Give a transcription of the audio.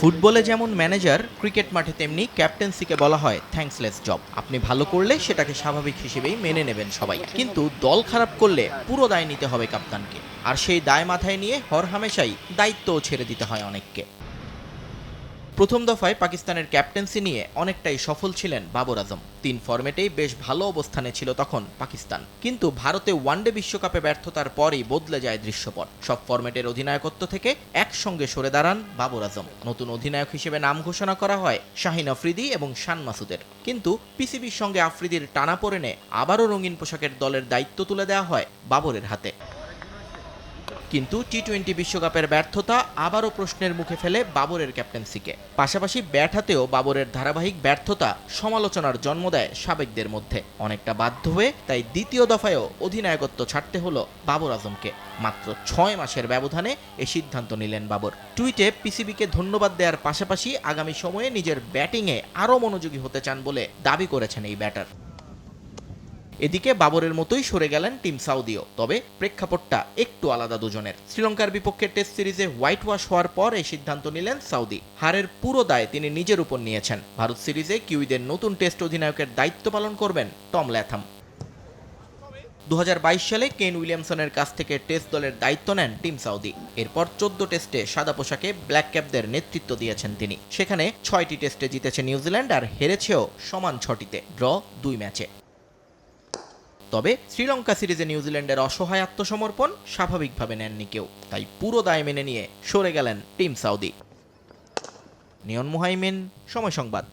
ফুটবলে যেমন manager, cricket মাঠে তেমনি ক্যাপ্টেন্সিকে বলা হয় থ্যাঙ্কসলেস জব। আপনি ভালো করলে সেটাকে স্বাভাবিক হিসেবেই মেনে নেবেন সবাই। কিন্তু দল খারাপ করলে পুরো দায় নিতে হবে কাপ্তানকে। আর সেই দায় মাথায় নিয়ে হরহামেশাই দায়িত্বও ছেড়ে দিতে হয় অনেককে। প্রথম দফায় পাকিস্তানের ক্যাপ্টেন্সি নিয়ে অনেকটাই সফল ছিলেন বাবর আজম। তিন ফরম্যাটেই বেশ ভালো অবস্থানে ছিল তখন পাকিস্তান। কিন্তু ভারতে ওয়ানডে বিশ্বকাপে ব্যর্থতার পরই বদলে যায় দৃশ্যপট। সব ফরম্যাটের অধিনায়কত্ব থেকে একসঙ্গে সরে দাঁড়ান বাবর আজম। নতুন অধিনায়ক হিসেবে নাম ঘোষণা করা হয় শাহিন আফ্রিদি এবং শান মাসুদের। কিন্তু পিসিবির সঙ্গে আফ্রিদির টানা পড়েনে আবারও রঙিন পোশাকের দলের দায়িত্ব তুলে দেওয়া হয় বাবরের হাতে। কিন্তু টি টোয়েন্টি বিশ্বকাপের ব্যর্থতা আবারও প্রশ্নের মুখে ফেলে বাবরের ক্যাপ্টেন্সিকে। পাশাপাশি ব্যাট হাতেও বাবরের ধারাবাহিক ব্যর্থতা সমালোচনার জন্ম দেয় সাবেকদের মধ্যে। অনেকটা বাধ্য হয়ে তাই দ্বিতীয় দফায়ও অধিনায়কত্ব ছাড়তে হলো বাবর আজমকে। মাত্র ছয় মাসের ব্যবধানে এ সিদ্ধান্ত নিলেন বাবর। টুইটে পিসিবিকে ধন্যবাদ দেওয়ার পাশাপাশি আগামী সময়ে নিজের ব্যাটিংয়ে আরও মনোযোগী হতে চান বলে দাবি করেছেন এই ব্যাটার। এদিকে বাবরের মতোই সরে গেলেন টিম সাউদিও, তবে প্রেক্ষাপটটা একটু আলাদা দুজনের। শ্রীলঙ্কার বিপক্ষে টেস্ট সিরিজে হোয়াইট ওয়াশ হওয়ার পর এই সিদ্ধান্ত নিলেন সাউদি। হারের পুরো দায় তিনি নিজের উপর নিয়েছেন। ভারত সিরিজে কিউইদের নতুন টেস্ট অধিনায়কের দায়িত্ব পালন করবেন টম ল্যাথাম। দু হাজার বাইশ সালে কেন উইলিয়ামসনের কাছ থেকে টেস্ট দলের দায়িত্ব নেন টিম সাউদি। এরপর চোদ্দ টেস্টে সাদা পোশাকে ব্ল্যাক ক্যাপদের নেতৃত্ব দিয়েছেন তিনি। সেখানে ছয়টি টেস্টে জিতেছে নিউজিল্যান্ড আর হেরেছেও সমান ছটিতে, ড্র দুই ম্যাচে। তবে শ্রীলঙ্কা সিরিজে নিউজিল্যান্ডের অসহায় আত্মসমর্পণ স্বাভাবিকভাবে নেননি কেউ। তাই পুরো দায় মেনে নিয়ে সরে গেলেন টিম সাউদি। নিয়ন মুহাইমিন, সময় সংবাদ।